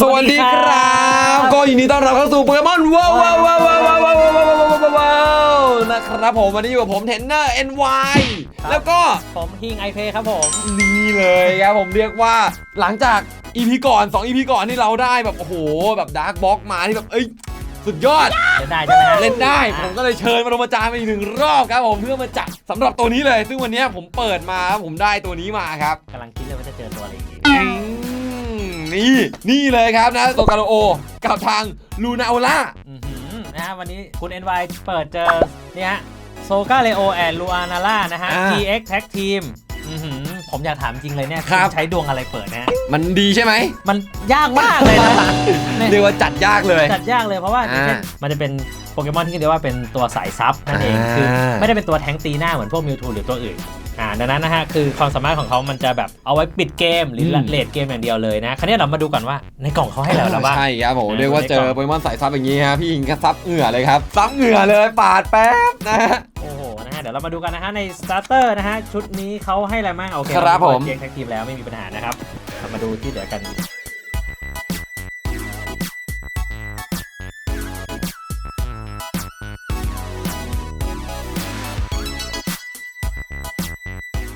สวัสดีครับ ก็ยินดีต้อนรับเข้าสู่โปเกมอนว้าวว้าวว้าวว้าวว้าวว้าวว้าวว้าวว้าวว้าวว้าวนะครับผมวันนี้อยู่กับผมเทนเนอร์ NY แล้วก็ผมฮิงไอเพครับผม นี่เลยครับผมเรียกว่าหลังจาก EP ก่อน 2 EP ก่อนที่เราได้แบบ โอ้โห แบบดาร์กบ็อกมาที่แบบ เอ้ย สุดยอด เล่นได้ใช่ไหมฮะเล่นได้ ผมก็เลยเชิญมาลงมาจานมาอีกหนึ่งรอบครับผมเพื่อมาจัดสำหรับตัวนี้เลย ซึ่งวันนี้ผมเปิดมาผมได้ตัวนี้มาครับกำลังคิดเลยว่า จะเจอตัวอะไรอีกอืมนี่นี่เลยครับนะโซกาโลโอ กับทางลูนาโอล่า อื้อหือนะฮะวันนี้คุณ NY เปิดเจอเนี่ยฮะโซกาเลโอแอนลูอานาล่านะฮะ อ่า TX Tag Team อื้อหือผมอยากถามจริงเลยเนี่ยครับ ณใช้ดวงอะไรเปิดนะฮะมันดีใช่ไหมมันยากมากเลยนะเนี่ยเรียกว่าจัดยากเลย จัดยากเลยเพราะว่าอ่าเช่นมันจะเป็นโปเกมอนที่เรียกว่าเป็นตัวสายซับนั่นเองอ่า คือไม่ได้เป็นตัวแทงตีหน้าเหมือนพวกมิวทูหรือตัวอื่น อ่าดังนั้นนะฮะคือความสามารถของเขามันจะแบบเอาไว้ปิดเกมหรือเลดเกมอย่างเดียวเลยนะ คราวนี้เรามาดูก่อนว่าในกล่องเขาให้เราแล้วว่าใช่ครับผมอ่าเรียกว่าในเจกล่อองโปเกมอนสายซับอย่างนี้ฮะพี่ยิงก็ซับเหงื่อเลยครับซับเหงื่อเลยปาดแป๊บนะฮะโอ้โหนะฮะเดี๋ยวเรามาดูกันนะฮะในสตาร์เตอร์นะฮะชุดนี้เขาให้อะไรบ้างโอเคครับผมเรียงแท็กทีมแล้วไม่มีปัญหานะครับเรามาดูที่เหลือกัน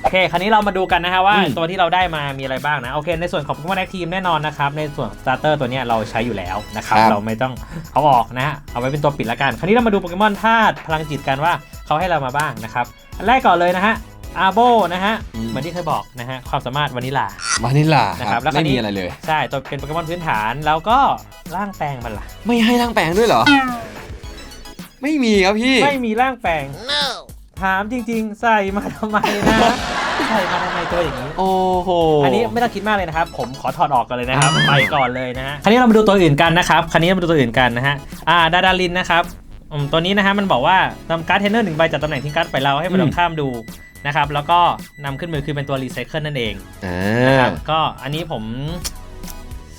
อเค คราวนี้เรามาดูกันนะฮะว่าอืม ตัวที่เราได้มามีอะไรบ้างนะ โอเค ในส่วนของ Pokemon Active แน่นอนนะครับ ในส่วนสตาร์เตอร์ตัวเนี้ยเราใช้อยู่แล้วนะครับ ครับ เราไม่ต้องเอาออกนะฮะ เอาไว้เป็นตัวปิดละกัน คราวนี้เรามาดูโปเกมอนธาตุพลังจิตกันว่าเขาให้เรามาบ้างนะครับ อันแรกก่อนเลยนะฮะ อาโบนะฮะ เหมือนที่เคยบอกนะฮะ ความสามารถวานิลา วานิลลานะคครัรับบแล้วคราไม่วนี้ มีอะไรเลย ใช่ ตัวเป็นโปเกมอนพื้นฐาน แล้วก็ร่างแปลงมันล่ะ ไม่ให้ร่างแปลงด้วยเหรอ ไม่มีครับพี่ ไม่มีร่างแปลง ถามจริง ๆ ใส่มาทำไมนะ ใส่มาทำไมตัวอย่างนี้ โอ้โห อันนี้ไม่ต้องคิดมากเลยนะครับ ผมขอถอดออกกันเลยนะครับ ไปก่อนเลยนะฮะ คราวนี้เรามาดูตัวอื่นกันนะครับ คราวนี้เรามาดูตัวอื่นกันนะฮะ อ่า ดาดาลินนะครับอืมตัวนี้นะฮะมันบอกว่านำการ์ดเทรนเนอร์หนึ่งใบจากตำแหน่งทิ้งการ์ดไปเราให้มันอืมตรงข้ามดูนะครับ แล้วก็นำขึ้นมือคือเป็นตัวรีไซเคิลนั่นเองอ่คารับ ก็อันนี้ผม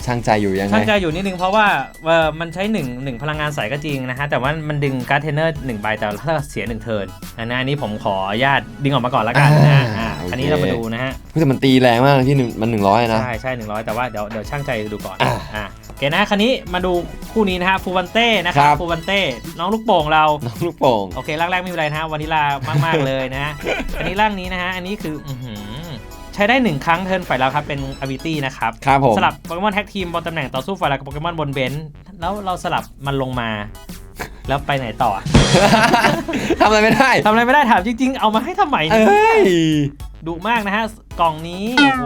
ช่างใจอยู่ยังไง ช่างใจอยู่นิดนึงเพราะว่าเอ่อมันใช้หนึ่งหนึ่งพลังงานใสก็จริงนะฮะ แต่ว่ามันดึงการ์ดเทรนเนอร์หนึ่งใบแต่ถ้าเสียหนึ่งเทิร์นนะนะอันนี้ผมขออนุญาตดึงออกมาก่อนละกันนะฮะอ่าอั นนี้เรามาดูนะฮะแต่มันตีแรงมากที่หนึ่งมันหนึ่งร้อยนะใช่ใช่หนึ่งร้อยแต่ว่าเดี๋ยวเดี๋ยวช่างใจดูก่อนอ่าอ่าโอเคนะคันนี้มาดูคู่นี้นะฮะฟูวันเต้นะครัครับบฟูวันเต้น้องลูกโป่งเราน้องลูกโป่งโอเคร่างแรกไม่มีอะไรนะฮะวานิลามาก ๆ เลยนะฮะอันนี้ร่างนี้นะฮะอันนี้คืออื้อหือใช้ได้หนึ่งครั้งเทิร์นฝ่ายเราครับเป็นอ b ิตี้นะครับครับผมสลับโปเกมอนแท็กทีมบนตำแหน่งต่อสู้ฝ่ายเรากับโปเกมอนบนเบนซ์แล้วเราสลับมันลงมา แล้วไปไหนต่อทำอะไรไม่ได้ ทำอะไรไม่ได้ถามจริง ๆ เอามาให้ทำไมเอ้ย ดุมากนะฮะ กล่องนี้ โอ้โห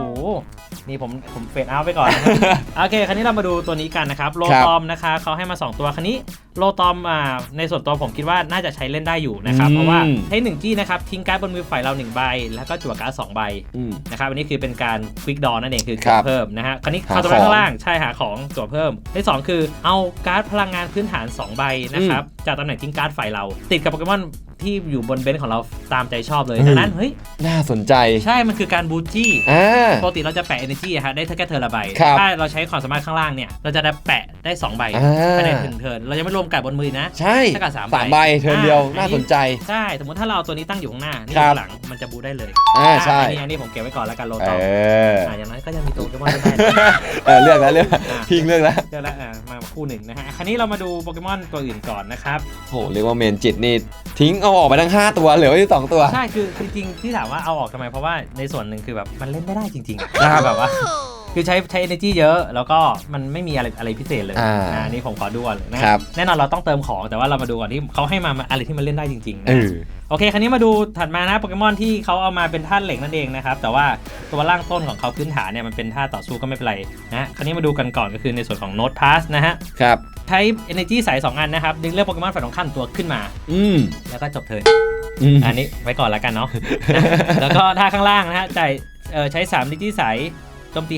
นี่ผมผมเฟดเอาท์ไปก่อนนะครับ โอเค คราวนี้เรามาดูตัวนี้กันนะครับ โลครับตอมนะคะ เขาให้มา 2 ตัว คราวนี้โลตอมอ่าในส่วนตัวผมคิดว่าน่าจะใช้เล่นได้อยู่นะครับ อืม เพราะว่าใช้1จี้นะครับ ทิ้งการ์ดบนมือฝ่ายเรา1ใบ แล้วก็จั่วการ์ด2ใบอืม นะครับ อันนี้คือเป็นการควิกดอนั่นเอง คือครัจั่วบเพิ่มนะฮะ คราวนี้หาความสามารถของ ข้างล่าง ใช่หาของจั่วเพิ่มที่สองคือเอาการ์ดพลังงานพื้นฐาน2ใบนะครับจากตำแหน่งทิ้งการ์ดฝ่ายเรา ติดกับโปเกมอน ที่อยู่บนเบนซ์ของเราตามใจชอบเลยดังนั้นเฮ้ยน่าสนใจใช่มันคือการบูจี้อ่า ปกติเราจะแปะ energy อะฮะได้แค่เทอร์ละใบครับถ้าเราใช้ความสามารถข้างล่างเนี่ยเราจะได้แปะได้2ใบอ่า ภายในถึงเทิร์นเรายังไม่รวมกับบนมือนะ ใช่ถ้ากับสามใบสามใบเทิร์นเดียวอ่า น่าสนใจ ใช่ สมมติถ้าเราเอาตัวนี้ตั้งอยู่ข้างหน้านี่ครับข้างหลังมันจะบูได้เลยอ่าใช่อันนี้อันนี้ผมเก็บไว้ก่อนแล้วกันโลเอตอมออ่าอย่างน้อยก็ยังมีตัวโปเกมอนได้เออเลือกแล้วเลือกอะพิงเลือกแล้วเดี๋ยวแล้วอ่ามาคู่หนึ่งนะฮะคราวนี้เรามาดูโปเกมอนตัวอื่นก่อนนะครับ โหเรียกว่าเมนจิตนี่ทิ้งเอาออกไปทั้ง 5 ตัวเหลือไว้ที่สองตัว ใช่คือคือจริงๆที่ถามว่าเอาออกทำไมเพราะว่าในส่วนหนึ่งคือแบบมันเล่นไม่ได้จริงๆอะครับแบบว่า คือใช้ใช้ energy เยอะแล้วก็มันไม่มีอะไรอะไรพิเศษเลยอ่าอันนี้ผมขอดูก่อนเลยนะครับ แน่นอนเราต้องเติมของแต่ว่าเรามาดูก่อนที่เขาให้มาอะไรที่มันเล่นได้จริงๆเอนะอ โอเค คราวนี้มาดูถัดมานะโปเกมอนที่เขาเอามาเป็นธาตุเหล็กนั่นเองนะครับ แต่ว่าตัวร่างต้นของเขาพื้นฐานเนี่ยมันเป็นธาตุต่อสู้ก็ไม่เป็นไรนะคราวนี้มาดูกันก่อนก็คือในส่วนของโน t พาสนะฮะ ครับ ใช้ energy ใส2อันนะครับ ดึงเลือกโปเกมอนฝ่ายตรงข้ามตัวขึ้นมา อืมแล้วก็จบเทิร์นอืมอันนี้ไว้ก่อนแล้วกันเนาะ แล้วก็ท่าข้างล่างนะฮะจ่ายเอ่อใช้3 energy ใสโจมตี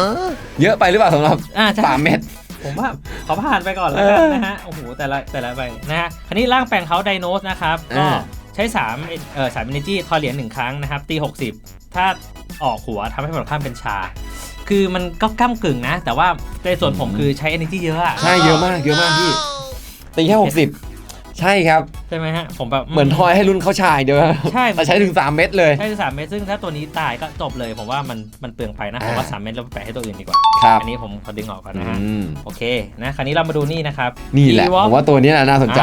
50 เยอะไปหรือเปล่าสำหรับอ่าใช่ สามเม็ด ผมว่าขอผ่านไปก่อนแล้วกันนะฮะ โอ้โห แต่ละแต่ละใบนะฮะ คราวนี้ร่างแปลงเขาไดโนสนะครับ ก็อ่า ใช้3เอ่อ3 energy ทอยเหรียญหนึ่งครั้งนะครับ ตี 60 ถ้าออกหัวทำให้ฝั่งตรงข้ามเป็นชา คือมันก็ก้ากึ่งนะ แต่ว่าในส่วนผมคือใช้ energy เยอะอะใช่เยอะมากเยอะมากพี่ตีแค่หกสิบใช่ครับ ใช่ไหมฮะ ผมแบบเหมือนทอยให้รุ่นเขาชายเดียวใช่แต่ใช้ถึง 3 เม็ดเลยใช่สามเม็ดซึ่งถ้าตัวนี้ตายก็จบเลยผมว่ามันมันเปลืองไปนะผมว่าอ่าสามเม็ดเราแปะให้ตัวอื่นดีกว่าครับอันนี้ผมขอดึงออกก่อนนะฮะอืมโอเคนะคราวนี้เรามาดูนี่นะครับนี่แหละ Ewok ผมว่าตัวนี้น่ะน่าสนใจ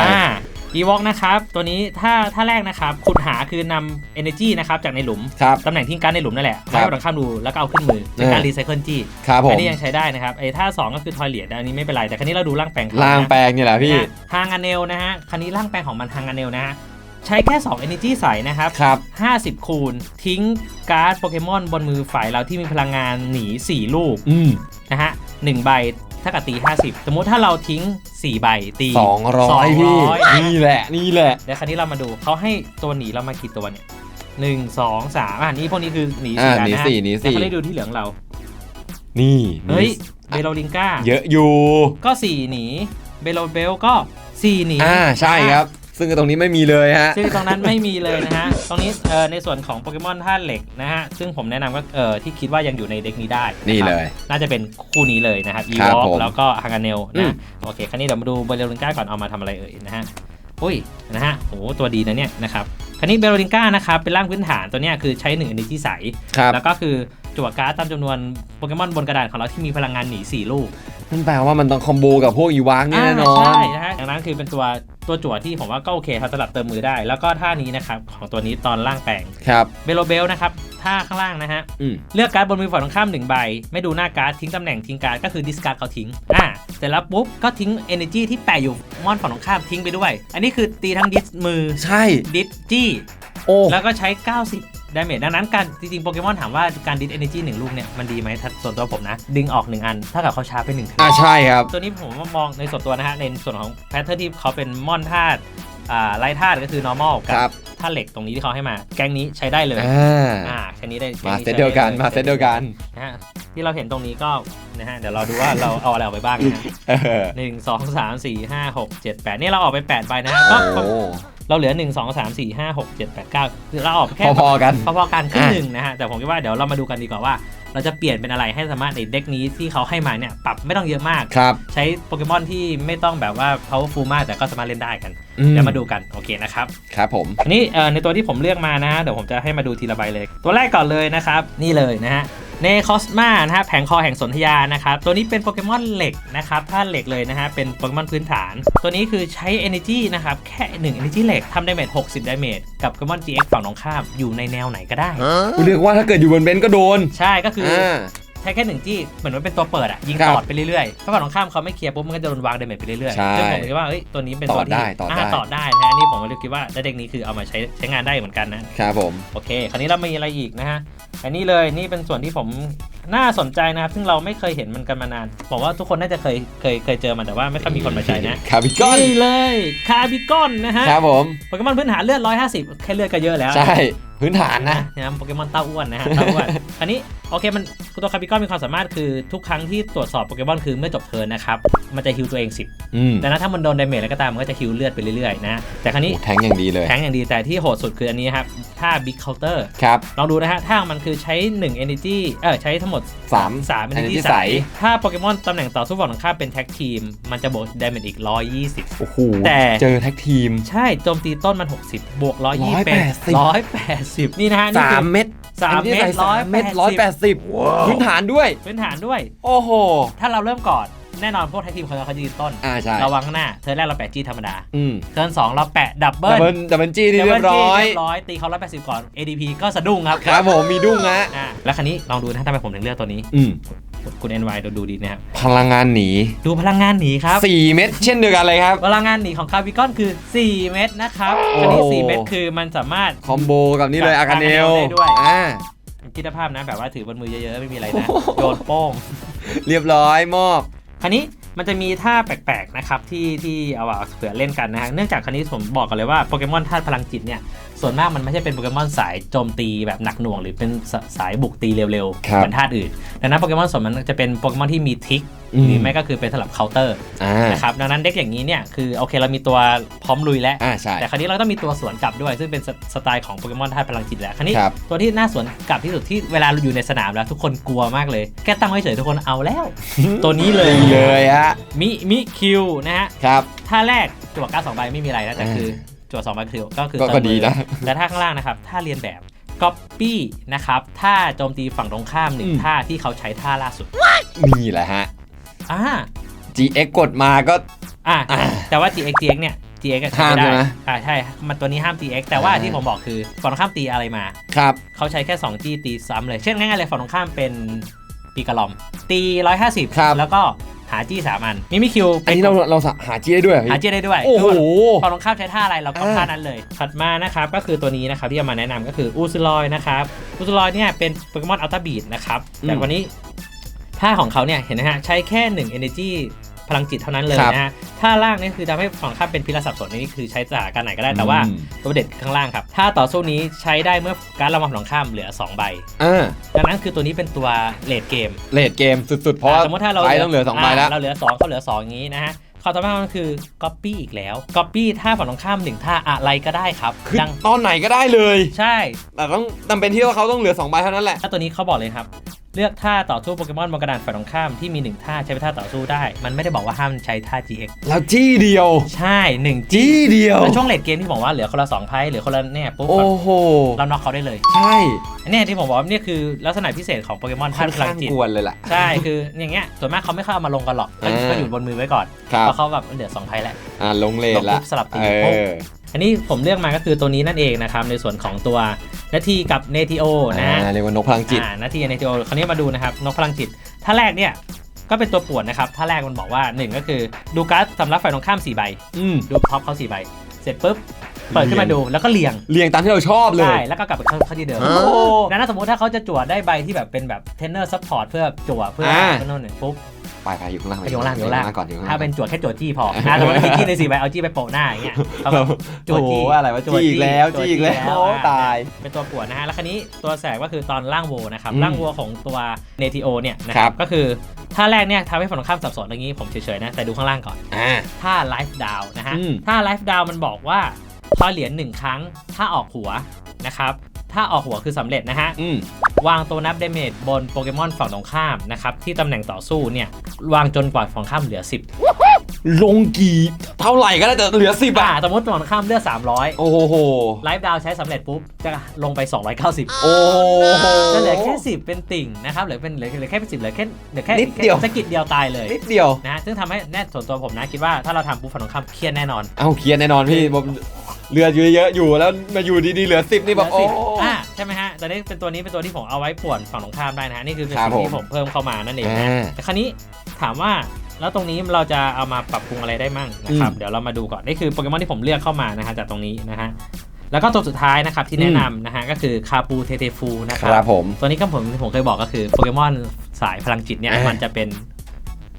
อ่า Ewok นะครับ ตัวนี้ถ้าถ้าแรกนะครับ ขุดหาคือนำ energy นะครับจากในหลุม ครับ ตำแหน่งทิ้งการดในหลุมนั่นแหละครับให้ฝั่งข้ามดูแล้วก็เอาขึ้นมือเป็นการเออรีไซเคิลจี้ครับผม อันนี้ยังใช้ได้นะครับไอ้ท่าสองก็คือทอยเหรียญอันนี้ไม่เป็นไรแต่ครั้นี้เราดูร่างแปลงเขล่างนะแปลงเนี่ยแหละพี่ ฮางานเนลนะฮะคันนี้ร่างแปลงของมันฮางานเนลนะฮะ ใช้แค่ 2 Energy ใส่นะครับ ครับ 50 คูณ ทิ้งการ์ดโปเกมอนบนมือฝ่ายเราที่มีพลังงานหนี 4 ลูกอืม นะฮะ1ใบ ถ้ากับตี50 สมมุติถ้าเราทิ้ง 4 ใบตีสองร้อยพี่ 200นะนี่แหละ นี่แหละเดี๋ยวคราวนี้เรามาดูเขาให้ตัวหนีเรามากี่ตัวเนี่ยหนึ่งสองสามอ่านี่พวกนี้คือหนีอ่าสี่อันหนีนะฮะสี่หนีแล้วสี่เขาได้ดูที่เหลืองเรา นี่เฮ้ยนี่เบโลลิงก้าเยอะอยู่ ก็4หนี เบโลเบลก็4หนีอ่าใช่ครับ ซึ่งตรงนี้ไม่มีเลยฮะ ซึ่งตรงนั้นไม่มีเลยนะฮะ ตรงนี้เอ่อในส่วนของโปเกมอนธาตุเหล็กนะฮะ ซึ่งผมแนะนำก็เอ่อที่คิดว่ายังอยู่ในเด็กนี้ได้ะครับนี่เลยน่าจะเป็นคู่นี้เลยนะครับอีครัวบอผมแล้วก็ฮางาเนลอืม นะ โอเค คราวนี้เดี๋ยวมาดูเบลลิงก้าก่อนเอามาทำอะไรเอ่ยนะฮะ อุ้ย นะฮะโหตัวดีนะเนี่ยนะครับ คราวนี้เบลลิงก้านะครับเป็นร่างพื้นฐานตัวเนี้ยคือใช้1 energy ใส ครับ แล้วก็คือ จั่วการ์ดตามจำนวนโปเกมอนบนกระดานของเราที่มีพลังงานหนี4ลูกนั่นแปลว่ามันต้องคอมโบกับพวกอีวางนี่แน่นอนใช่นะฮะดังนั้นคือเป็นตัวตัวจั่วที่ผมว่าก็โอเคครับสำหรับเติมมือได้ แล้วก็ท่านี้นะครับของตัวนี้ตอนล่างแปลงครับ เบโลเบลนะครับท่าข้างล่างนะฮะ อืม เลือกการ์ดบนมือฝ่ายตรงข้ามหนึ่งใบ ไม่ดูหน้าการ์ดทิ้งตำแหน่งทิ้งการ์ดก็คือดิสการ์ดเขาทิ้ง อ่าเสร็จแล้วปุ๊บ ก็ทิ้ง Energy ที่แปะอยู่มอนฝั่งตรงข้ามทิ้งไปด้วย อันนี้คือตีทั้งดิสมือใช่ ดิสจี้ โอ้ แล้วก็ใช้ 90 ดาเมจดังนั้นการจริงๆโปเกมอนถามว่าการดิส Energy หนึ่งลูกเนี่ยมันดีไหมถ้าส่วนตัวผมนะ ดึงออกหนึ่งอันถ้ากับเขาชาร์จไปหนึ่งเทิร์นอ่าใช่ครับ ตัวนี้ผมว่ามองในส่วนตัวนะฮะในส่วนของแพทเทิร์นที่เขาเป็นมอนธาตุอ่า ไลท์ธาตุก็คือ normal กัครับ ธาตุเหล็กตรงนี้ที่เขาให้มา แก๊งนี้ใช้ได้เลยอ่าอ่าแค่นี้ได้แก๊งมานี้เซตเดียวกัน ใช้ไลมาเซตเดียวกันนะฮะที่เราเห็นตรงนี้ก็นะฮะเดี๋ยวเราดูว่าเราเอาอะไรออกไปบ้างนะฮะเออหนึ่งสองสามสี่ห้าหกเจ็ดแปดนี่เราออกไปแปดใบนะฮะก็โอ้เราเหลือหนึ่งสองสามสี่ห้าหกเจ็ดแปดเก้าคือเราออกแค่พอๆกัน พอๆกันครึ่งหนึ่งนะฮะแต่ผมคิดว่าเดี๋ยวเรามาดูกันดีกว่าว่า เราจะเปลี่ยนเป็นอะไรให้สามารถในเด็กนี้ที่เขาให้มาเนี่ยปรับไม่ต้องเยอะมากครับ ใช้โปเกมอนที่ไม่ต้องแบบว่า powerful มากแต่ก็สามารถเล่นได้กันอืเดี๋ยวมาดูกันโอเคนะครับครับผมอันนี้เอ่อในตัวที่ผมเลือกมานะฮะเดี๋ยวผมจะให้มาดูทีละใบเลย ตัวแรกก่อนเลยนะครับนี่เลยนะฮะ เนคอสมานะฮะแผงคอแห่งสนธยานะครับ ตัวนี้เป็นโปเกมอนเหล็กนะครับถ้าเหล็กเลยนะฮะเป็นโปเกมอนพื้นฐาน ตัวนี้คือใช้ Energy นะครับ แค่ 1 Energy เหล็กทำดาเมจ60ดาเมจกับโปเกมอน GX ฝั่งตรงข้ามอยู่ในแนวไหนก็ได้ กูเรียกว่าถ้าเกิดอยู่บนเบนซ์ก็โดน ใช่ก็คือออ่า ใช้แค่หนึ่งจี้เหมือนมันเป็นตัวเปิดอะยิงครับตอดไปเรื่อยๆถ้าฝั่งตรงข้ามเขาไม่เคลียร์ปุ๊บมันก็จะโดนวางดาเมจไปเรื่อยใช่ๆซึ่งผมคิดว่าเอ้ยตัวนี้เป็นตัวต่อได้ที่ต่อได้าต่อได้นะฮะนี่ผมก็เลยคิดว่าเด็กนี้คือเอามาใช้ใช้งานได้เหมือนกันนะ ครับผม โอเค คราวนี้เรามีอะไรอีกนะฮะ อันนี้เลย นี่เป็นส่วนที่ผมน่าสนใจนะครับ ซึ่งเราไม่เคยเห็นมันกันมานานบอกว่าทุกคนน่าจะเคย เคย เคยเจอมันแต่ว่าไม่ค่อยมีคนมาใช้นะคาบิกอนนี่เลย คาบิกอนนะฮะ ครับผมโปเกมอนพื้นฐานเลือด 150 แค่เลือดก็เยอะแล้วใช่พื้นฐานนะ นะโปเกมอนเต้าอ้วนนะฮะ เต้าอ้วน อันนี้โอเคมันตัวคาบิกอนมีความสามารถคือทุกครั้งที่ตรวจสอบโปเกมอนคือเมื่อจบเทิร์นนะครับ มันจะฮิวตัวเอง 10อืมแต่นะถ้ามันโดนดาเมจแล้วก็ตามมันก็จะฮิวเลือดไปเรื่อยๆนะ แต่ครั้นี้โอ้แทงอย่างดีเลย แทงอย่างดีแต่ที่โหดสุดคืออันนี้ครับถ้า Big Counter ครับลองดูนะฮะถ้ามันคือใช้ 1 Energy เออใช้ทั้งหมดสาม3 Energy Energy ใสใสถ้าโปเกมอนตำแหน่งต่อสู้ฝั่งตรงข้ามเป็นแท็กทีมมันจะบวกดาเมจอีก 120โอ้โหแต่เจอแท็กทีม ใช่โจมตีต้นมัน 60 บวก 120เป็น180 180นี่นะฮะนี่สาคืมอเม็ด สามอันนี้เม็ดใส่สามเม็ด180ร้อยแปดสิบพื้นฐานด้วย พื้นฐานด้วย โอ้โห ถ้าเราเริ่มก่อนแน่นอนพวกแท็กทีมเขาเขาจะยืนต้น อ่าใช่เราวางข้างหน้าเทิร์นแรกเราแปะจี้ธรรมดา อืมเทิร์นสองเราแปะดับเบิดับลเบิลดับเบิลจี้นี่เรียบร้อยเรียบร้อย ตีเขา180ก่อน ADP ก็สะดุ้งครับ ครับผมมีดุ้งฮะ อ่าแล้วคันนี้ลองดูนะทำไมผมถึงเลือกตัวนี้ อืม คุณ NY ดูดูดีนะครับ พลังงานหนี ดูพลังงานหนีครับ 4 เม็ดเช่นเดียวกันเลยครับ พลังงานหนีของคาร์บิคอนคือ 4 เม็ดนะครับโอ้อันนี้4เม็ดคือมันสามารถ คอมโบกับนี่เลยกับอากาเนล Arcanel ได้ด้วย อ่าคิดภาพนะแบบว่าถือบนมือเยอะๆ ไม่มีอะไรนะโยนโป้ง เรียบร้อยมอบคันนี้มันจะมีท่าแปลกๆนะครับที่ที่เอาอะเผื่อเล่นกันนะฮะเนื่องจากคันนี้ผมบอกกันเลยว่าโปเกมอนธาตุพลังจิตเนี่ย ส่วนมากมันไม่ใช่เป็นโปเกมอนสายโจมตีแบบหนักหน่วง หรือเป็นสสายบุกตีเร็วๆครับเหมือนธาตุอื่น ดังนั้นโปเกมอนส่วนมันจะเป็นโปเกมอนที่มีทิกอืม หรือไม่ก็คือเป็นสลับเคาน์เตอร์อ่านะครับดังนั้นเด็กอย่างนี้เนี่ยคือโอเคเรามีตัวพร้อมลุยแล้ว อ่าใช่ แต่คราวนี้เราต้องมีตัวสวนกลับด้วย ซึ่งเป็นสสไตล์ของโปเกมอนธาตุพลังจิตแหละคราวนี้ครับ ตัวที่น่าสวนกลับที่สุดที่เวลาเราอยู่ในสนามแล้วทุกคนกลัวมากเลยแค่ตั้งไว้เฉยทุกคนเอาแล้ว ตัวนี้เลยเลยฮะมิมิคิวนะฮะ ครับ ท่าแรกจั่วการ์ดสองใบไม่มีอะไรนะแต่คือ จั่วสองใบคือก็คือก็เติก็มมือดีนะและถ้าข้างล่างนะครับ ถ้าเรียนแบบ Copy นะครับถ้าโจมตีฝั่งตรงข้ามหนึ่งอืมท่าที่เขาใช้ท่าล่าสุดนี่แหละฮะอ่า GX กดมาก็อ่าอ่าแต่ว่า GX GX เนี่ย GX อะใช้ห้ามไม่ได้ใช่ไหมอ่าใช่ มันตัวนี้ห้าม GX แต่ว่าอ่าที่ผมบอกคือฝั่งตรงข้ามตีอะไรมาครับเขาใช้แค่2จี้ตีซ้ำเลย เช่นง่ายๆเลยฝั่งตรงข้ามเป็นปีกระหลอม ตี 150ครับแล้วก็ หาจี้สามอันมิมิคิวอันนี้เราเราหาจี้ได้ด้วยเหรอหาพี่จี้ได้ด้วยโอ้โหฝั่งตรงข้ามใช้ท่าอะไรเราก็อ่าท่านั้นเลย ถัดมานะครับก็คือตัวนี้นะครับที่จะมาแนะนำก็คืออูซูลอยนะครับอูซูลอยเนี่ยเป็นโปเกมอนอัลต้าบีดนะครับแต่วันนี้ท่าของเขาเนี่ยเห็นไหมฮะใช้แค่1 Energy พลังจิตเท่านั้นเลยนะฮะท่าล่างนี่คือทำให้ฝั่งข้ามเป็นพิรสับสนนี่คือใช้สถานการณ์ไหนก็ได้แต่ว่าอืมตัวเด็ดข้างล่างครับถ้าต่อสู้นี้ใช้ได้เมื่อการดรางวัลของข้ามเหลือ 2 ใบอ่าดังนั้นคือตัวนี้เป็นตัวเลดเกมเลดเกมสุดๆเพราะว่าสมมติถ้าเราไฟต้องเหลือสองใบแล้วเราเหลือ2เขาเหลือ2อย่างนี้นะฮะข้อต่อมามันคือ Copy อีกแล้ว Copy ท่าฝั่งตรงข้ามหนึ่งท่าอะไรก็ได้ครับคือดังตอนไหนก็ได้เลย ใช่ แต่ต้องจำเป็นที่ว่าเขาต้องเหลือ2ใบเท่านั้นแหละถ้าตัวนี้เขาบอกเลยครับ เลือกท่าต่อสู้โปเกมอนบนกระดานฝ่ายตรงข้ามที่มีหนึ่งท่าใช้เป็นท่าต่อสู้ได้ มันไม่ได้บอกว่าห้ามใช้ท่า GX แล้วจี้เดียว ใช่หนึ่งจี้เดียว แล้วช่วงเลดเกมที่บอกว่าเหลือคนละสองไพ่เหลือคนละเนี่ยปุ๊บโอ้แบบโห เราน็อกเขาได้เลยใช่อันเนี้ยที่ผมบอกว่าเนี่ยคือลักษณะพิเศษของโปเกมอนค่ท่าอนพลัข้างงจิต กวนเลยล่ะ ใช่ คืออย่างเงี้ย ส่วนมากเขาไม่ค่อยเอามาลงกันหรอกก็อ่า ก็อยู่บนมือไว้ก่อนครับ เพราะเขาแบบเหลือสองไพ่แหละอ่าลงเลนลละงปุ๊บสลับตีเอปุ๊บ อ อันนี้ผมเลือกมาก็คือตัวนี้นั่นเองนะครับในส่วนของตัวนาทีกับเนทิโอนะฮะอ่าเรียกว่านกพลังจิตอ่านาทีเนทิโอคราวนี้มาดูนะครับนกพลังจิตท่าแรกเนี่ยก็เป็นตัวป่วนนะครับท่าแรกมันบอกว่าหนึ่งก็คือดูการ์ดสำรับฝ่ายตรงข้าม4ใบอืมดูท็อปเขา4ใบเสร็จปุ๊บเปิดขึ้นมาดูแล้วก็เรียงเรียงตามที่เราชอบเลย ใช่แล้วก็กลับไปเข้าเข้าที่เดิมโอ้ดังนั้นสมมติถ้าเขาจะจั่วได้ใบที่แบบเป็นแบบเทรนเนอร์ซัพพอร์ตเพื่อจั่วเพื่ออ่าเพื่อโน่นหนึ่งปุ๊บ ไปไปอยู่ข้างล่างไปอยู่ข้างล่างอยู่ข้างล่างก่อนอยู่ข้างล่างถ้าเป็นจั่วแค่จั่วจี้พอนะสมมติว่ามีจี้ในสี่ใบเอาจี้ไปโปะหน้าอย่างเงี้ยเขาแบบจั่วโอ้โหจี้อะไรวะจี้อีกแล้วจี้อีกแล้วจั่วโอ้จี้ตายเป็นตัวป่วนนะฮะแล้วคันนี้ตัวแสกก็คือตอนล่างโวนะครับอืมล่างโวของตัวเนติโอเนี่ยนะคครัรับบก็คือท่าแรกเนี่ยทำให้ฝั่งตรงข้ามสับสนอย่างนี้ผมเฉยๆนะแต่ดูข้างล่างก่อนอ่าท่าไลฟ์ดาวนะฮะอืมท่าไลฟ์ดาวมันบอกว่าพอเหรียญหนึ่งครั้งถ้าออกหัวนะครับ ถ้าออกหัวคือสำเร็จนะฮะอืมวางตัวนับเดเมจบนโปเกมอนฝั่งตรงข้ามนะครับที่ตำแหน่งต่อสู้เนี่ยวางจนกว่าฝั่งข้ามเหลือ 10 ลงกี่เท่าไหร่ก็ได้แต่เหลือสิบอ่าอะสมมติฝั่งตรงข้ามเลือด300 โอ้โหไลฟ์ดาวใช้สำเร็จปุ๊บ จะลงไป 290 โอ้โหจะเหลือแค่ 10 เป็นติ่งนะครับเหลือเป็นเหลือเหลือแค่เป็นสิบเหลือแค่เหลือแค่นิดเดียวแค่สะกิดเดียวตายเลยนิดเดียวนะซึ่งทำให้แน่ส่วนตัวผมนะคิดว่าถ้าเราทำปุ๊บฝั่งตรงข้ามเครียดแน่นอนเอ้าเครียดแน่นอนพี่ผม เรือเยอะๆอยู่แล้วมาอยู่ดีๆเหลือสิบนี่แบบเหลืโอ้อ10อ่าใช่ไหมฮะแต่นี่เป็นตัวนี้เป็นตัวที่ผมเอาไว้ป่วนฝั่งตรงข้ามได้นะฮะนี่คือเป็นครับสิ่งที่ผมผมเพิ่มเข้ามานั่นเองอ่านะแต่คราวนี้ถามว่าแล้วตรงนี้เราจะเอามาปรับปรุงอะไรได้มั่งนะครับอืมเดี๋ยวเรามาดูก่อนนี่คือโปเกมอนที่ผมเลือกเข้ามานะฮะจากตรงนี้นะฮะแล้วก็ตัวสุดท้ายนะครับที่แนะนำนะฮะก็คือคาปูเทเทฟูนะคครัรับ บผม ตัวนี้ก็ผมผมเคยบอกก็คือโปเกมอนสายพลังจิตเนี่ยอ่ามัมันจะเป็น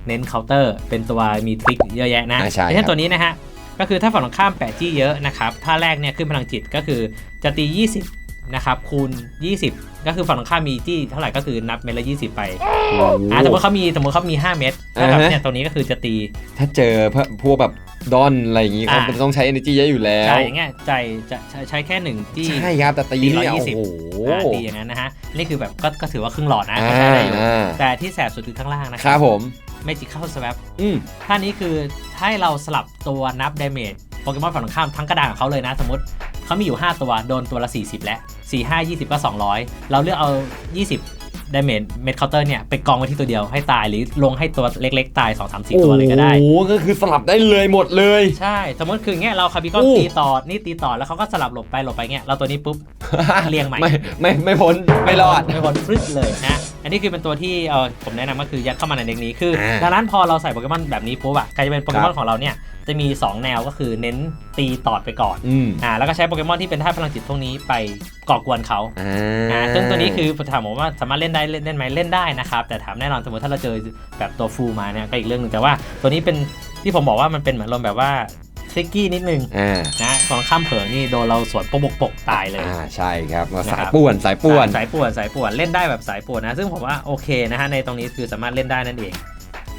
เน้นเคาน์เตอร์ เป็นตัวมีทริคเยอะแยะนะอ่าใช่อย่างเช่ครันบตัวนี้นะฮะ ก็คือถ้าฝั่งตรงข้ามแปะจี้เยอะนะครับท่าแรกเนี่ยขึ้นพลังจิตก็คือจะตี 20 นะครับ คูณ 20 ก็คือฝั่งตรงข้ามมีจี้เท่าไหร่ก็คือนับเม็ดละ 20 ไปอ่าสมมติเขามีสมมติเขามี 5 เม็ดถ้าแบบอ่าฮะเนี่ยตัวนี้ก็คือจะตี ถ้าเจอพวกแบบดอนอะไรอย่างงี้อ่าเขาต้องใช้ energy เยอะอยู่แล้ว ใช่อย่างเงี้ยใจจะใช้ใช้แค่หนึ่งจี้ ใช่ครับ แต่ตีตีเนี่ย120โอ้โหอ่าตีอย่างนั้นนะฮะ นี่คือแบบก็ก็ถือว่าครึ่งหลอดนะอ่าก็ใช้ได้อยู่อ่าแต่ที่แสบสุดคือข้างล่างนะครับผม เมจิเข้าสว a p อืมท่านี้คือให้เราสลับตัวนับดาเมจโปเกมอนฝั่งตรงข้ามทั้งกระดานของเขาเลยนะ สมมติเขามีอยู่ 5 ตัว โดนตัวละ 40 แล้ว 4 5 20 ก็ 200 เราเลือกเอา 20ดาเมจเมดเคาน์เตอร์เนี่ย ไปกองไว้ที่ตัวเดียวให้ตายหรือลงให้ตัวเล็กๆ ตาย 2 3 4 ตัวเลยก็ได้ โอ้โหก็คือสลับได้เลยหมดเลย ใช่ สมมติคืออย่างเงี้ยเราคาร์บิคอนโอ้ตีต่อ นี่ตีต่อแล้วเขาก็สลับหลบไปหลบไปเงี้ยเราตัวนี้ปุ๊บเรียงใหม่ไม่ไม่ไม่พ้นไม่รอดไม่พ้นฟรึดเลยนะ อันนี้คือเป็นตัวที่เออผมแนะนำก็คือยัดเข้ามาในเด็กนี้คืออ่าดังนั้นพอเราใส่โปเกมอนแบบนี้ปุ๊บอะใครจะเป็นโปเกมอนของเราเนี่ยจะมี 2 แนวก็คือเน้นตีตอดไปก่อนอืมอ่าแล้วก็ใช้โปเกมอนที่เป็นธาตุพลังจิตพวกนี้ไปก่อกวนเขาอ่าอ่าซึ่งตัวนี้คือถามผมว่าสามารถเล่นได้เล่นได้ไหมเล่นได้นะครับแต่ถามแน่นอนสมมติถ้าเราเจอแบบตัวฟูลมาเนี่ยก็อีกเรื่องหนึ่งแต่ว่าตัวนี้เป็นที่ผมบอกว่ามันเป็นเหมือนลมณ์แบบว่า ทริกกี้นิดนึงอ่านะตอนข้ามเผลอนี่โดนเราสวนปกปกๆตายเลย อ่าใช่ครับก็นะครับสายป่วนสายป่วน สายป่วนสายป่วนเล่นได้แบบสายป่วนนะ ซึ่งผมว่าโอเคนะฮะในตรงนี้คือสามารถเล่นได้นั่นเอง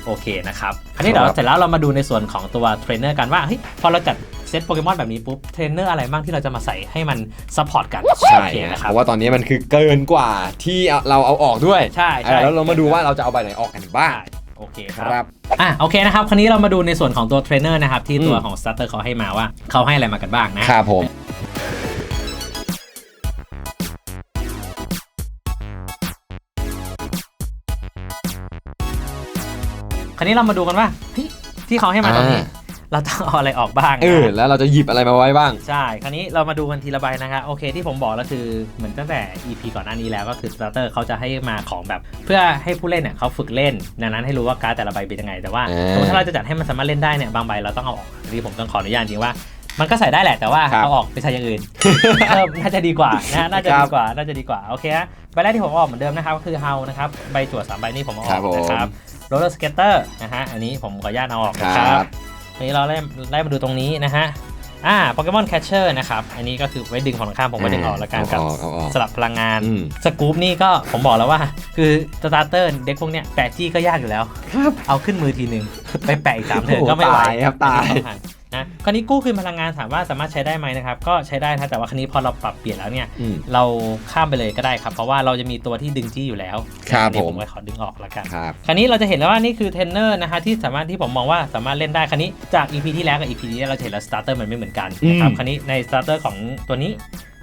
โอเคนะครับ อันนี้เดี๋ยวครับเสร็จแล้วเรามาดูในส่วนของตัวเทรนเนอร์กันว่าเฮ้ยพอเราจัดเซตโปเกมอนแบบนี้ปุ๊บเทรนเนอร์อะไรบ้างที่เราจะมาใส่ให้มันซัพพอร์ตกันใช่โอเคฮะนะคเพรับราะว่าตอนนี้มันคือเกินกว่าที่เราเอาออกด้วย ใช่ใช่อ่าแล้วเรามาดูว่าเราจะเอาใบไหนออกกันบ้างใช่โอเคคครับรับ อะโอเคนะครับ คราวนี้เรามาดูในส่วนของตัวเทรนเนอร์นะครับ ที่ตัวอืม ของสตาร์เตอร์เขาให้มาว่า เขาให้อะไรมากันบ้างนะ ครับผม คราวนี้เรามาดูกันว่าเฮ้ยที่เขาให้มาตรงนี้อ่า เราต้องเอาอะไรออกบ้างนะเออแล้วเราจะหยิบอะไรมาไว้บ้าง ใช่ คราวนี้เรามาดูกันทีละใบนะครับโอเคที่ผมบอกแล้วคือเหมือนตั้งแต่ EP ก่อนหน้านี้แล้วก็คือสตาร์เตอร์เขาจะให้มาของแบบ เพื่อให้ผู้เล่นเนี่ยเขาฝึกเล่นดังนั้นให้รู้ว่าการ์ดแต่ละใบเป็นยังไง แต่ว่าอ่าสมมติถ้าเราจะจัดให้มันสามารถเล่นได้เนี่ยบางใบเราต้องเอาออกอันนี้ผมต้องขออนุญาตจริงว่า มันก็ใส่ได้แหละแต่ว่าครับเอาออกไปใช้อย่างอื่น เพิ่มน่าจะดีกว่านะฮะน่าจะครัดีบกว่าน่าจะดีกว่าโอเคฮะใบแรกที่ผมเอาออกเหมือนเดิมนะครับก็คือเฮานะครับใบจั่วสามใบนี้ผมเอาอครัอบกผมนะครับโรลเลอร์สเก็ตเตอร์นะฮะอันนี้ผมขออนุญาตเอาออกนะคครัรับ บ ทีนี้เราได้ได้มาดูตรงนี้นะฮะอ่าโปเกมอนแคชเชอร์นะครับ อันนี้ก็คือไว้ดึงของข้ามผมไว้ดึงออกแล้วกันกับเอาออกเอาออกสลับพลังงานอืมสกู๊ปนี่ก็ผมบอกแล้วว่า คือสตาร์เตอร์เด็กพวกเนี้ยแปะจี้ก็ยากอยู่แล้วครับเอาขึ้นมือทีหนึ่งไปแปะอีกสามเทิร์นโอ้โหก็ไม่ไหวตายครับตาย นะคราวนี้กู้คืนพลังงานถามว่าสามารถใช้ได้ไหมนะครับก็ใช้ได้นะแต่ว่าคราวนี้พอเราปรับเปลี่ยนแล้วเนี่ยอืม เราข้ามไปเลยก็ได้ครับเพราะว่าเราจะมีตัวที่ดึงจี้อยู่แล้วครับอันนี้ผมผมก็ขอดึงออกแล้วกัน ครับ คราวนี้เราจะเห็นแล้วว่านี่คือเทรนเนอร์นะฮะที่สามารถที่ผมมองว่าสามารถเล่นได้คราวนี้จาก EP ที่แล้วกับ EP นี้เราจะเห็นแล้วสตาร์เตอร์มันไม่เหมือนกันนะครับอืม คราวนี้ในสตาร์เตอร์ของตัวนี้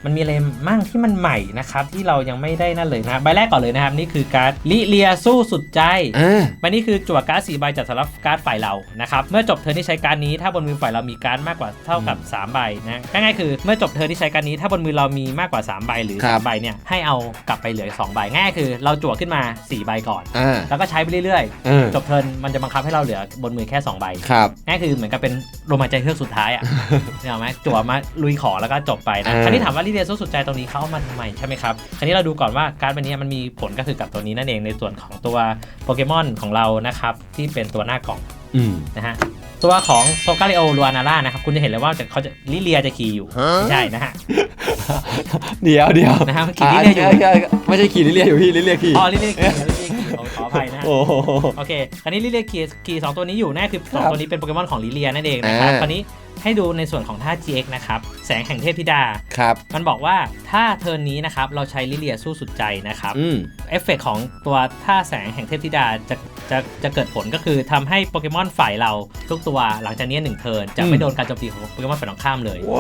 มันมีอะไรมั่งที่มันใหม่นะครับที่เรายังไม่ได้นั่นเลยนะใบแรกก่อนเลยนะครับนี่คือการ์ดลิเลียสู้สุดใจอ่าใบนี้คือจั่วการ์ดสี่ใบจัดสำหรับการ์ดฝ่ายเรานะครับเมื่อจบเทิร์นที่ใช้การ์ดนี้ถ้าบนมือฝ่ายเรามีการ์ดมากกว่าเท่ากับ 3 ใบนะง่ายๆคือเมื่อจบเทิร์นที่ใช้การ์ดนี้ถ้าบนมือเรามีมากกว่า 3 ใบหรือครับ3ใบเนี่ยให้เอากลับไปเหลือสองใบง่ายๆคือ เราจั่วขึ้นมา 4 ใบก่อนอ่าแล้วก็ใช้ไปเรื่อยเออๆจบเทิร์นมันจะบังคับให้เราเหลือบนมือแค่ 2 ใบครับง่ายคือเหมือนกับเป็นโรมาใจเฮือกสุดท้ายอะเนี่ยหรอกไหมจั่วมาลุยขอแล้วก็จบไปนะอ่าคราวนี้ถามว่าลิเดียสู้สุดใจตรงนี้เขาเอามาทำไมใช่ไหมครับ คราวนี้เราดูก่อนว่าการ์ดใบนี้มันมีผลก็คือกับตัวนี้นั่นเองในส่วนของตัวโปเกมอนของเรานะครับที่เป็นตัวหน้ากล่องอืมนะฮะตัวของโซกาเลโอลูอานาร่านะครับคุณจะเห็นเลยว่าจะเขาจะลิเลียจะขี่อยู่ไม่ใช่นะฮะ เดี๋ยวเดี๋ยวนะฮะมันขี่ลิเลียอยู่าไม่ใช่ขี่ลิเลียอยู่พี่ลิเลียขี่อ๋อลิเลียขี่ลิเลียขี่ข อขออภัยนะฮะโอ้โห โอเค คราวนี้ลิเลียขี่ขี่สองตัวนี้อยู่แน่คือสองครับตัวนี้เป็นโปเกมอนของลิเลียนั่นเองนะครับ อ่า คราวนี้ให้ดูในส่วนของท่า GX นะครับ แสงแห่งเทพธิดา ครับ มันบอกว่าถ้าเทิร์นนี้นะครับ เราใช้ลิเลียสู้สุดใจนะครับ อืม เอฟเฟกต์ของตัวท่าแสงแห่งเทพธิดาจะจะจะเกิดผลก็คือทำให้โปเกมอนฝ่ายเราทุกตัวหลังจากนี้หนึ่งเทิร์นจะไม่โดนการโจมตีของโปเกมอนฝ่ายตรงข้ามเลยโอ้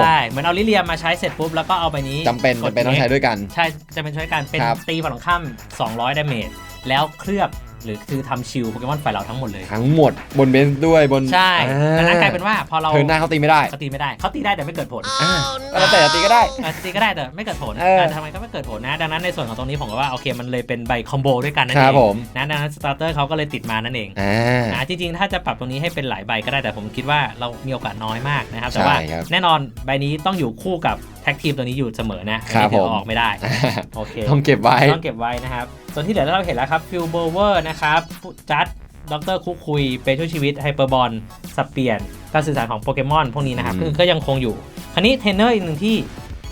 ใช่เหมือนเอาลิเลียมาใช้เสร็จปุ๊บแล้วก็เอาใบนี้จำเป็นกดจำเป็นต้องใช้ด้วยกัน ใช่จะเป็นช่วยกันเป็นครับ ตีฝั่งตรงข้าม 200ดาเมจ แล้วเคลือบหรือคือทำชิลโปเกมอนฝ่ายเราทั้งหมดเลย ทั้งหมดบนเบนซ์ด้วยบนใช่อ่ดังนั้นกลายเป็นว่าพอเราเทิร์นหน้าเขาตีไม่ได้เขาตีไม่ได้เขาตีได้แต่ไม่เกิดผลอ่าก็แล้วแต่จะตีก็ได้ อาจจะตีก็ได้แต่ไม่เกิดผลเออแต่ทำไมก็ไม่เกิดผลนะ ดังนั้นในส่วนของตรงนี้ผมก็ว่าโอเคมันเลยเป็นใบคอมโบด้วยกันนั่นคเอรับงผม นะดังนั้นสตาร์เตอร์เขาก็เลยติดมานั่นเอง อ่า นะจริงๆ ถ้าจะปรับตรงนี้ให้เป็นหลายใบก็ได้แต่ผมคิดว่าเรามีโอกาสน้อยมากนะครับ แต่ว่าใช่ครับแน่นอนใบนี้ต้องอยู่คู่กับแท็กทีมตัวนี้อยู่เสมอนะครัอับนนี้เดี๋ยวผม ออกไม่ได้ โอเคต้องเก็บไว้ ต้องเก็บไว้นะครับ ส่วนที่เหลือเราเห็นแล้วครับฟิลเบอร์เวอร์นะครับจัดดรคุกคุยเป็นช่วยชีวิตไฮเปอร์บอลสเปียนการสื่อสารของโปเกมอนพวกนี้นะครับอืมคือก็ยังคงอยู่ คราวนี้เทรนเนอร์อีกหนึ่งที่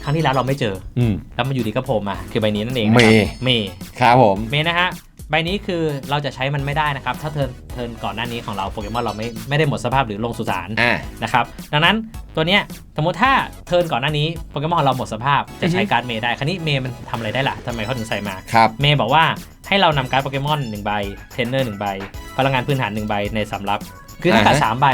ครั้งที่แล้วเราไม่เจออืมแล้วมันอยู่ดีก็โผล่มาคือใบนี้นั่นเองนะครัเมย์เมย์ครับผมเมย์นะฮะ ใบนี้คือเราจะใช้มันไม่ได้นะครับ ถ้าเทิร์นเทิร์นก่อนหน้านี้ของเราโปเกมอนเราไม่ไม่ได้หมดสภาพหรือลงสุสานอ่า นะครับดังนั้นตัวเนี้ยสมมติถ้าเทิร์นก่อนหน้านี้โปเกมอนเราหมดสภาพจะใช้อือฮึการ์ดเมย์ได้คราวนี้เมย์มันทำอะไรได้ล่ะทำไมเขาถึงใส่มา ครับ เมย์บอกว่าให้เรานำการ์ดโปเกมอนหนึ่งใบเทรนเนอร์หนึ่งใบ พลังงานพื้นฐานหนึ่งใบในสำรับ คือถ้ากัดอ่าฮะ สามใบ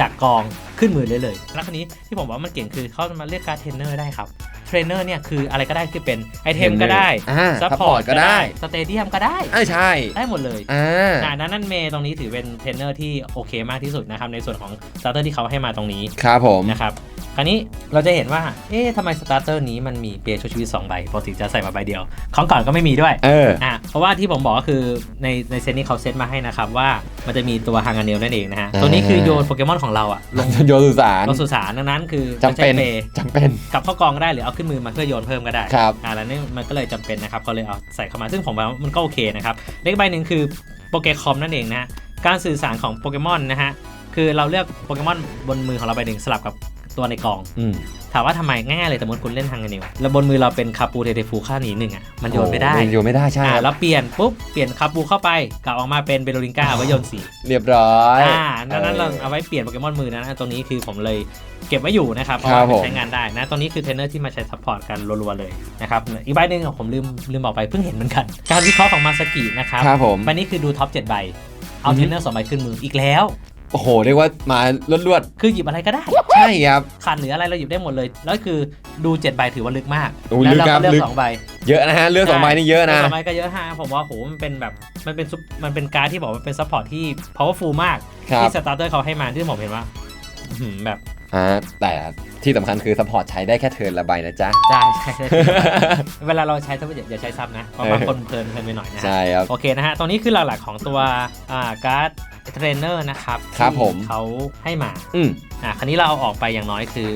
จากกองขึ้นมือเลยเลยแล้วคราวนี้ที่ผมว่ามันเก่งคือเขามาเรียกการ์ดเทรนเนอร์ได้ครับเท รนเนอร์เนี่ยคืออะไรก็ได้คือเป็นไอเทมก็ได้อ่าซัพซัพพพออร์ร์ตตก็ก็ได้ได้สเตเดียมก็ได้อ่าใช่ได้หมดเลยอ่าอ่าดังนั้นเมย์ตรงนี้ถือเป็นเทรนเนอร์ที่โอเคมากที่สุดนะครับในส่วนของสตาร์เตอร์ที่เขาให้มาตรงนี้ครับผมนะครับ คราวนี้เราจะเห็นว่า เอ๊ะทำไมสตาร์เตอร์นี้มันมีเปียร์ช่วยชีวิต2ใบปกติจะใส่มาใบเดียว ของก่อนก็ไม่มีด้วยเอออะเพราะว่าที่ผมบอกก็คือในในเซตนี้เขาเซตมาให้นะครับว่ามันจะมีตัวฮางาเนลนั่นเองนะฮะอ่าตัวนี้คือโยนโปเกมอนของเราอะลงโยนสุสานลงสุสานดังนั้นคือจำเป็นใช้พย์จำเป็นกลับเข้ากองก็ได้หรือเอาขึ้นมือมาเพื่อโยนเพิ่มก็ได้ครับอ่าแล้วนี่มันก็เลยจำเป็นนะครับเขาเลยเอาใส่เข้ามาซึ่งผมว่ามันก็โอเคนะครับเลขใบหนึ่งคือโปเกคอมนั่นเองนะฮะการสื่อสารของโปเกมอนนะฮะคือเราเลือกโปเกมอนบนมือของเราใบหนึ่งสลับกับ ตัวในกอง อืมถามว่าทำไมง่ายๆเลยสมมติคุณเล่นทางเนิวแล้วบนมือเราเป็นคาปูเทเทฟูค่าหนีหนึ่งอะมันโยนไม่ได้โอ้โยนไม่ได้ใช่อ่าครับแล้วเปลี่ยนปุ๊บเปลี่ยนคาปูเข้าไปกลับออกมาเป็นเบโลลิงกาเอาไว้โยนสี เรียบร้อย อ่าดังนั้นเราเอาไว้เปลี่ยนโปเกมอนมือนะ ตรงนี้คือผมเลยเก็บไว้อยู่นะครับ เพราะครัว่าบผม ใช้งานได้นะ ตรงนี้คือเทรนเนอร์ที่มาใช้ซัพพอร์ตกันรัวๆเลยนะครับ อีกใบหนึ่งผมลืมลืมบอกไปเพิ่งเห็นเหมือนกัน การวิเคราะห์ของมาสกินะครับครับผม ใบนี้คือดูท็อป7ใบ เอาอือฮึ เทรนเนอร์สองใบขึ้นมืออีกแล้ว โอ้โหเรียกว่ามาลวดคือหยิบอะไรก็ได้ ๆใช่ครับขาดเหลืออะไรเราหยิบได้หมดเลย แล้วคือดู7ใบถือว่าลึกมาก โอ้แล้วลึกเราครัก็บเลือกลึกสองใบเยอะนะฮะเรื่องสองใบนี่เยอะนะ สองใบก็เยอะฮะผมว่าโหมันเป็นแบบมันเป็นซุปมันเป็นการดที่บอกว่าเป็นซัพพอร์ตที่ powerful มาก ครับ ที่สตาร์เตอร์เขาให้มาที่ผมเห็นว่าอื้อหือแบบอ่าแต่ที่สำคัญคือซัพพอร์ตใช้ได้แค่เทิร์นละใบนะจ๊ะ ได้ใช่ใช่เวลาเราใช้ซับอย่าอย่าใช้ซับนะเพราะบางคนเพลินเพลินไปหน่อยนะฮะ ใช่ครับ โอเคนะฮะ ตรงนี้คือหลักๆของตัวอ่าการ์ด เทรนเนอร์นะครับครับที่ผมเขาให้มาอืมอะคันนี้เราเอาออกไปอย่างน้อยคือ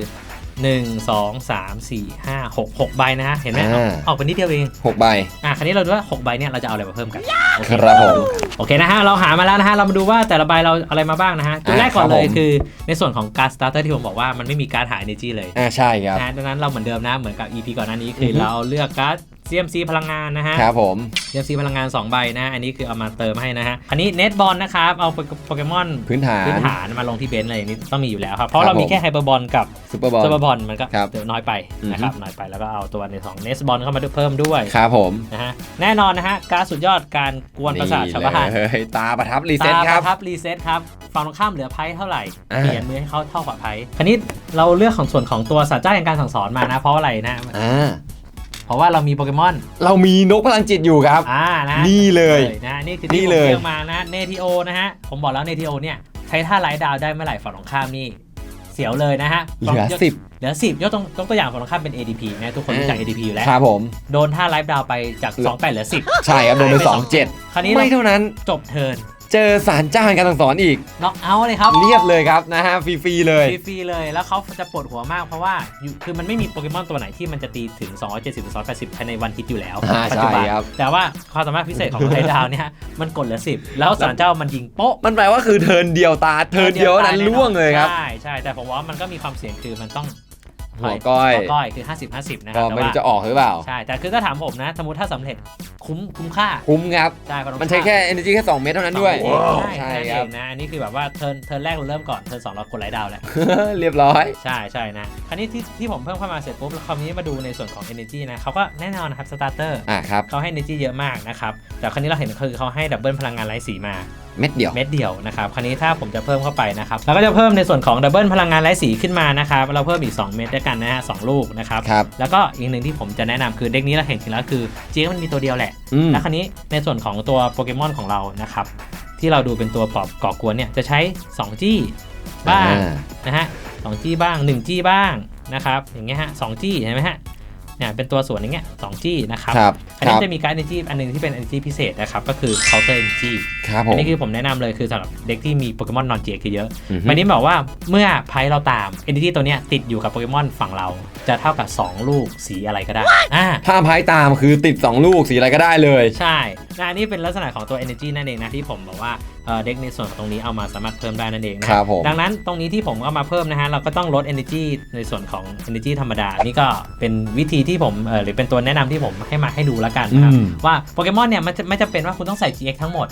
1 2 3 4 5 6 6ใบนะฮะเห็นไหมอ่า ออกไปนิดเดียวเองหกใบ อะคันนี้เราดูว่า 6 ใบเนี่ยเราจะเอาอะไรมาเพิ่มกันโอเครับผมโอเคนะฮะเราหามาแล้วนะฮะเรามาดูว่าแต่ละใบเราอะไรมาบ้างนะฮะตัวแรกก่อนครับเลยผม คือในส่วนของการ์ดสตาร์เตอร์ที่ผมบอกว่ามันไม่มีการดหา energy เลย อ่าใช่ครับนะฮะดังนั้นเราเหมือนเดิมนะเหมือนกับ EP ก่อนหน้านี้คือออฮึเราเลือกการ์ด CMC พลังงานนะฮะ ครับผม CMC พลังงาน 2 ใบนะฮะ อันนี้คือเอามาเติมให้นะฮะ อันนี้เน็ตบอลนะครับ เอาโปเกมอนพื้นฐานพื้นฐานมาลงที่เบนซ์อะไรอย่างนี้ต้องมีอยู่แล้วครับ เพราะครับเรามีผมแค่ไฮเปอร์บอลกับซุปเปอร์บอลซูเปอร์บอลมันก็ครับเดี๋ยวน้อยไปอือฮึนะครับ น้อยไปแล้วก็เอาตัวในสองเนสบอลเข้ามาด้วยเพิ่มด้วย ครับผม นะฮะ แน่นอนนะฮะ การดสุดยอดการกวนประสาทชาวบ้านเลยตาประทับรีเซ็ตตาคปรับระทับรีเซ็ตครับฝั่งตรงข้ามเหลือไพ่เท่าไหร่อ่าเปลี่ยนมือให้เขาเท่ากับไพ่คราวนี้เราเลือกของส่วนของตัวสัตว์เจ้าแห่งการสั่งสอนมานะ เพราะอะไรนะอ่า เพราะว่าเรามีโปเกมอน เรามีนกพลังจิตอยู่ครับ อ่านะนี่เลยนะนี่คือนี่ที่ผมเลยเลือกมานะเนทีโอนะฮะ ผมบอกแล้วเนทีโอเนี่ย ใช้ท่าไลท์ดาวน์ได้เมื่อไหร่ฝั่งตรงข้ามนี่เสียวเลยนะฮะเหลือสิบเหลือสิบยกตรงยกตัวอย่างฝั่งตรงข้ามเป็น ADP นะทุกคนรู้จัก ADP อยู่แล้วครับผมโดนท่าไลฟ์ดาวน์ไปจาก 2 8เหลือ10 ใช่ครับโดนไปหายไปสองเจ็ดคราวนี้ไม่เราเท่านั้นจบเทิร์น เจอสารเจ้าแห่งการสั่งสอนอีก น็อกเอาท์เลยครับเรียบเลยครับนะฮะฟรีๆเลย ฟรีๆเลยแล้วเขาจะปวดหัวมากเพราะว่าอยู่คือมันไม่มีโปเกมอนตัวไหนที่มันจะตีถึง 270หรือ280ภายในวันฮิตอยู่แล้วอ่าปัจจุบันใช่ครับ แต่ว่าความสามารถพิเศษของไลฟ์ดาวน์เนี่ยมันกดเหลือ 10 แล้วสารเจ้ามันยิงโป๊ะ มันแปลว่าคือเทิร์นเดียวตาเทิร์นเดียวนั้นล่วงเลยครับ ใช่ใช่แต่ผมว่ามันก็มีความเสี่ยงคือมันต้องหัวก้อย หัวก้อยคือ 50 50 นะคก็รับแต่ไม่รู้ว่าจะออกหรือเปล่า ใช่แต่คือถ้าถามผมนะ สมมติถ้าสำเร็จ คุ้มคุ้มค่าคุ้มครับใช่เพราะมันใช้แค่ energy แค่ 2 เม็ดเท่านั้นด้วยใช่ใช่ใช่ครับนะอันนี้คือแบบว่าเทิร์นเทิร์นแรกเราเริ่มก่อนเทิร์นสองเรากดไลท์ดาวน์แล้ว เรียบร้อย ใช่ใช่นะคราวนี้ที่ที่ผมเพิ่มเข้ามาเสร็จปุ๊บแล้วคราวนี้มาดูในส่วนของ energy นะเขาก็แน่นอนนะครับสตาร์เตอร์อะครับเขาให้ energy เยอะมากนะครับแต่คราวนี้เราเห็นคือเขาให้ดับเบิลพลังงานไร้สีมาเม็ดเดียวเม็ดเดียวนะครับคราวนี้ถ้าผมจะเพิ่มเข้าไปนะครับเราก็จะเพิ่มในส่วนของดับเบิลพลังงานไร้สีขึ้นมานะครับเราเพิ่มอีก 2 เม็ดด้วยกันนะฮะสองลูกนะครับครับแล้วก็อีกหนึ่งที่ผมจะแนะนำคือเด็กนี้เราเห็นจริงแล้วคือจริงๆมันมีตัวเดียวแหละอืม แล้วคราวนี้ในส่วนของตัวโปเกมอนของเรานะครับ ที่เราดูเป็นตัวปอบก่อกวนเนี่ยจะใช้ 2 จี้บ้างอ่า นะฮะสองจี้บ้าง 1 จี้บ้างนะครับอย่างเงี้ยฮะสองจี้เห็นไหมฮะ เนี่ยเป็นตัวส่วนอย่างเงี้ยสองจี้นะครับครับอันคนี้รับจะมีการ energy อันหนึงที่เป็น energy พิเศษนะครับก็คือ counter energy ครับผอันม นี้คือผมแนะนำเลยคือสำหรับเด็กที่มีโปเกมอนนอนเจียคือเยอะอือฮึ มันนี้บอกว่าเมื่อไพ่เราตาม energy ตัวเนี้ยติดอยู่กับโปเกมอนฝั่งเรา จะเท่ากับ2ลูกสีอะไรก็ได้อ่า ถ้าพายตามคือติด 2 ลูกสีอะไรก็ได้เลย ใช่นะอันนี้เป็นลักษณะของตัว energy นั่นเองนะที่ผมบอกว่าเอ่อเด็กในส่วนของตรงนี้เอามาสามารถเพิ่มได้นั่นเองนะครับผมดังนั้นตรงนี้ที่ผมเอามาเพิ่มนะฮะเราก็ต้องลด energy ในส่วนของ energy ธรรมดา นี่ก็เป็นวิธีที่ผมเออหรือเป็นตัวแนะนำที่ผมให้มาให้ดูแล้วกันนะครับอืมว่าโปเกมอนเนี่ยมันจะไม่จำเป็นว่าคุณต้องใส่ GX ทั้งหมด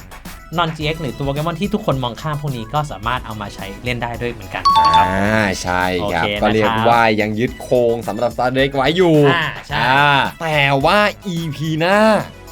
non GX หรือตัวโปเกมอนที่ทุกคนมองข้ามพวกนี้ก็สามารถเอามาใช้เล่นได้ด้วยเหมือนกันนะครับอ่าใช่ครับโอเคก็เรียกนะครับว่ายังยึดโครงสำหรับ Star Drake ไว้อยู่อ่าใช่อ่าแต่ว่า EP หน้า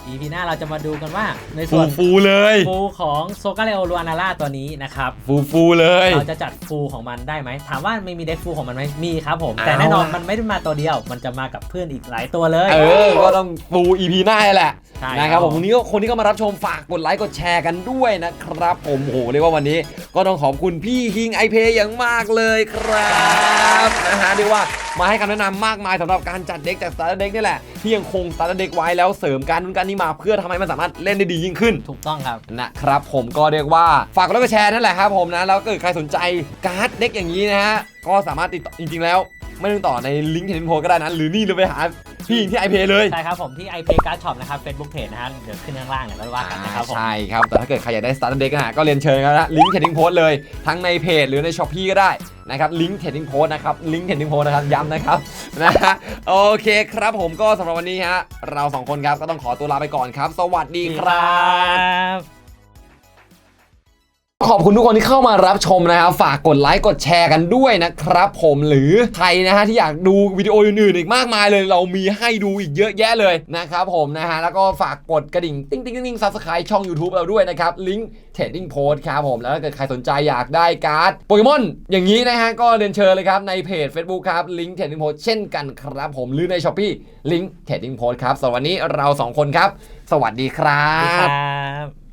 EP หน้าเราจะมาดูกันว่าในฟูส่วนฟูๆเลย ฟูของโซกาเลโอลูอานาร่าตัวนี้นะครับ ฟูฟูๆเลย เราจะจัดฟูลของมันได้ไหม ถามว่าไม่มีเด็กฟูลของมันไหมมีครับผมเอาแต่แน่นอนล่ะมันไม่ได้มาตัวเดียว มันจะมากับเพื่อนอีกหลายตัวเลย เออ ก็ต้องฟู EP หน้าแหละใช่นะครับผมวันนี้ก็คนที่เข้ามารับชมฝากกดไลค์กดแชร์กันด้วยนะครับ ผมโหเรียกว่าวันนี้ ก็ต้องขอบคุณพี่ฮิงไอเพอย่างมากเลยครับนะฮะเรียกว่า มาให้คำแนะนำมากมายสำหรับการจัดเด็กจาก Starter Deck นี่แหละที่ยังคง Starter Deck ไว้แล้วเสริมการนู้นการนี้มาเพื่อทำให้มันสามารถเล่นได้ดียิ่งขึ้นถูกต้องครับนะครับผมก็เรียกว่าฝากกดไลค์กดแชร์นั่นแหละครับผมนะแล้วเกิดใครสนใจการ์ดเด็กอย่างนี้นะฮะก็สามารถติดต่อจริง ๆ แล้วไม่ต้องต่อในลิงก์ที่เห็นโพสก็ได้นะหรือนี่เราไปหาพี่ฮิงที่ไอเพเลย ใช่ครับผมที่ IP Card Shop นะครับ Facebook Page นะฮะเดี๋ยวขึ้นข้างล่างเดี๋ยวเราว่ากันนะครับผมใช่ครับ แต่ถ้าเกิดใครอยากได้ Starter Deck นะฮะก็เรียนเชิญกันนะลิงก์แคดดิ้งโพสเลย ทั้งในเพจหรือในช้อปปีก็ได้ นะครับลิงก์เทรดดิ้งโพสนะครับลิงก์เทรดดิ้งโพสนะครับย้ำนะครับนะฮะโอเคครับผมก็สำหรับวันนี้ฮะเราสองคนครับก็ต้องขอตัวลาไปก่อนครับ สวัสดีครับบ ขอบคุณทุกคนที่เข้ามารับชมนะครับ ฝากกดไลค์กดแชร์กันด้วยนะครับ ผมหรือใครนะฮะที่อยากดูวิดีโออื่นๆอีกมากมายเลย เรามีให้ดูอีกเยอะแยะเลยนะครับผมนะฮะแล้วก็ฝากกดกระดิ่งติ๊งติ๊งติ๊งซับสไครต์ช่อง YouTube เราด้วยนะครับลิงก์เทรดดิ้งโพสครับผมแล้วถ้าเกิดใครสนใจอยากได้การ์ดโปเกมอนอย่างนี้นะฮะก็เรียนเชิญเลยครับในเพจ Facebook ครับลิงก์เทรดดิ้งโพสเช่นกันครับผมหรือใน s h อ p e e ลิงก์เทรดดิ้งโพสครับสำหรับวันนี้เราสองคนครับ สวัสดีครับ